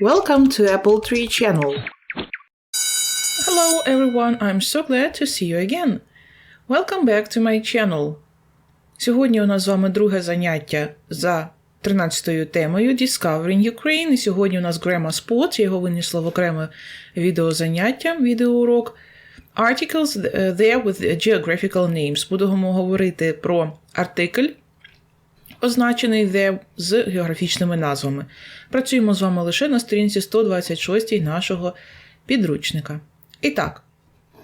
Welcome to Apple Tree Channel. Hello everyone, I'm so glad to see you again. Welcome back to my channel. Сьогодні у нас з вами друге заняття за 13-ю темою Discovering Ukraine. І сьогодні у нас Grammar Spot, я його винесла в окреме відеозаняття, відеоурок. Articles uh, there with geographical names. Будемо говорити про артикль, означений there з географічними назвами. Працюємо з вами лише на сторінці 126 нашого підручника. І так,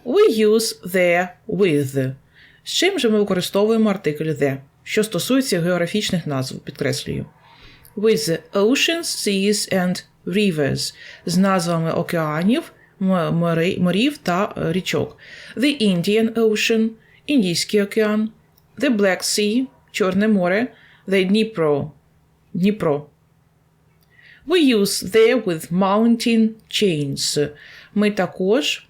we use there with. З чим же ми використовуємо артикль the, що стосується географічних назв, підкреслюю. With the oceans, seas and rivers з назвами океанів, морів та е, річок. The Indian Ocean, Індійський океан, The Black Sea, Чорне море, The Dnipro, Дніпро. We use there with mountain chains. Ми також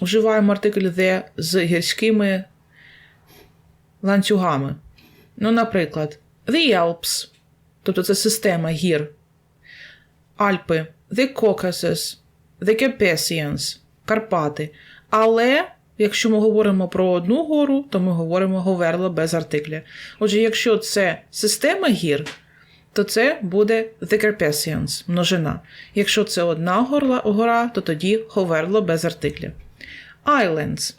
вживаємо артикль there з гірськими ланцюгами. Ну, наприклад, The Alps, тобто це система гір. Альпи, The Caucasus, The Carpathians, Карпати. Але якщо ми говоримо про одну гору, то ми говоримо говерло без артикля. Отже, якщо це система гір, то це буде The Carpathians, множина. Якщо це одна горла, гора, то тоді говерло без артикля. Islands.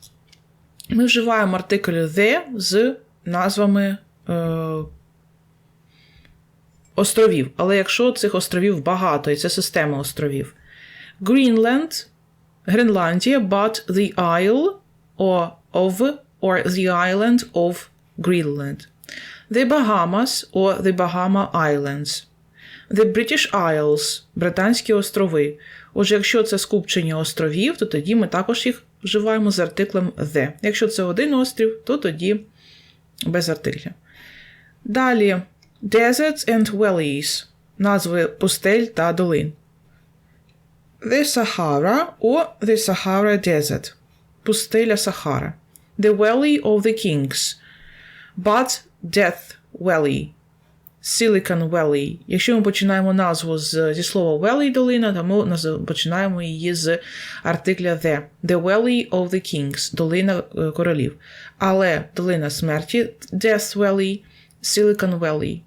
Ми вживаємо артикль the з назвами е, островів. Але якщо цих островів багато, і це система островів. Greenland, Гренландія, but the Isle or of or the island of Greenland. The Bahamas or the Bahama Islands. The British Isles Британські острови. Отже, якщо це скупчення островів, то тоді ми також їх вживаємо з артиклем the. Якщо це один острів, то тоді без артикля. Далі Deserts and Valleys назви пустель та долин. The Sahara or the Sahara Desert. Пустеля Сахара. The Valley of the Kings. But Death Valley. Silicon Valley. Якщо ми починаємо назву з, зі слова Valley долина, то ми наз- починаємо її з артикля The. The Valley of the Kings. Долина е, королів. Але долина смерті Death Valley, Silicon Valley.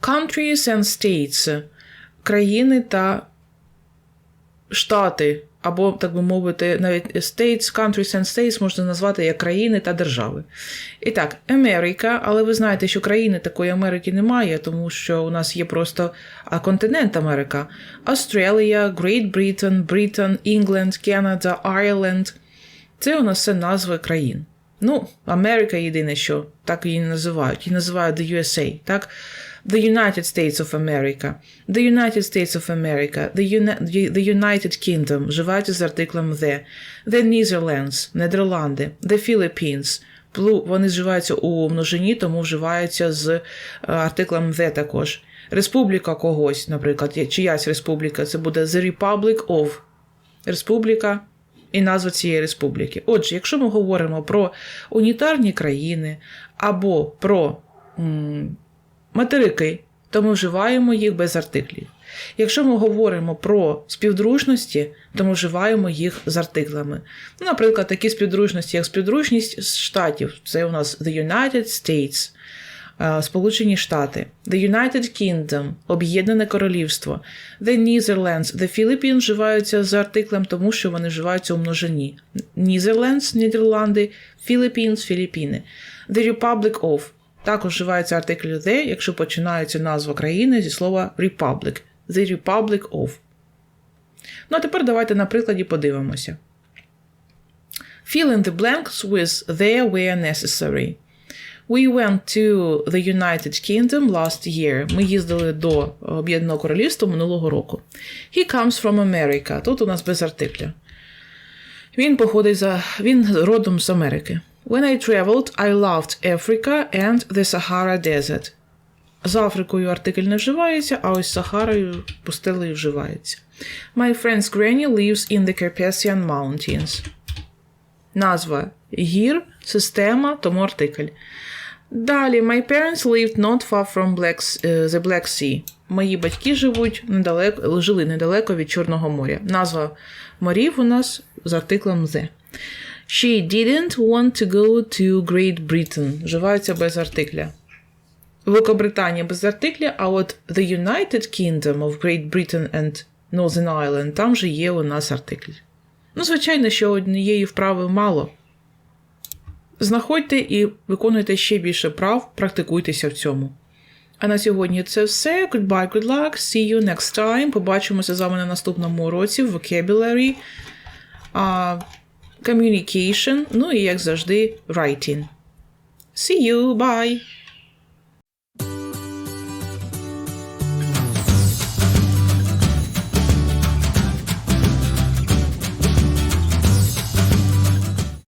Countries and States. Країни та штати, або, так би мовити, навіть states, countries and states можна назвати як країни та держави. І так, Америка, але ви знаєте, що країни такої Америки немає, тому що у нас є просто континент Америка. Австралія, Great Britain, Britain, England, Canada, Ireland. Це у нас все назви країн. Ну, Америка єдине, що так її називають. Її називають The USA, так? The United States of America, The United States of America, The, Uni- the United Kingdom, вживаються з артиклем The, The Netherlands, Нідерланди, The Philippines, вони вживаються у множині, тому вживаються з е, артиклем The також. Республіка когось, наприклад, чиясь республіка, це буде The Republic of. Республіка і назва цієї республіки. Отже, якщо ми говоримо про унітарні країни або про м, материки, то ми вживаємо їх без артиклів. Якщо ми говоримо про співдружності, то ми вживаємо їх з артиклами. Ну, наприклад, такі співдружності, як співдружність з штатів, це у нас The United States, е, Сполучені Штати, The United Kingdom, Об'єднане Королівство, The Netherlands, The Philippines вживаються з артиклем, тому що вони вживаються у множині. Netherlands – Нідерланди, Philippines – Філіппіни. The Republic of також вживається артикль the, якщо починається назва країни зі слова Republic. The Republic of. Ну а тепер давайте на прикладі подивимося. Fill in the blanks with there where necessary. We went to the United Kingdom last year. Ми їздили до Об'єднаного Королівства минулого року. He comes from America. Тут у нас без артикля. Він походить за. Він родом з Америки. When I traveled, I loved Africa and the Sahara Desert. З Африкою артикль не вживається, а ось з Сахарою пустелею вживається. My friend's granny lives in the Carpathian Mountains. Назва гір, система, тому артикль. Далі, my parents lived not far from Black, е, the Black Sea. Мої батьки живуть недалеко, жили недалеко від Чорного моря. Назва морів у нас з артиклем the. She didn't want to go to Great Britain. Вживаються без артикля. Великобританія без артикля, а от The United Kingdom of Great Britain and Northern Ireland, там же є у нас артикль. Ну, звичайно, що однієї вправи мало. Знаходьте і виконуйте ще більше прав, практикуйтеся в цьому. А на сьогодні це все. Goodbye, good luck. See you next time. Побачимося з вами на наступному уроці Vocabulary, а, Communication, ну і як завжди, Writing. See you, bye!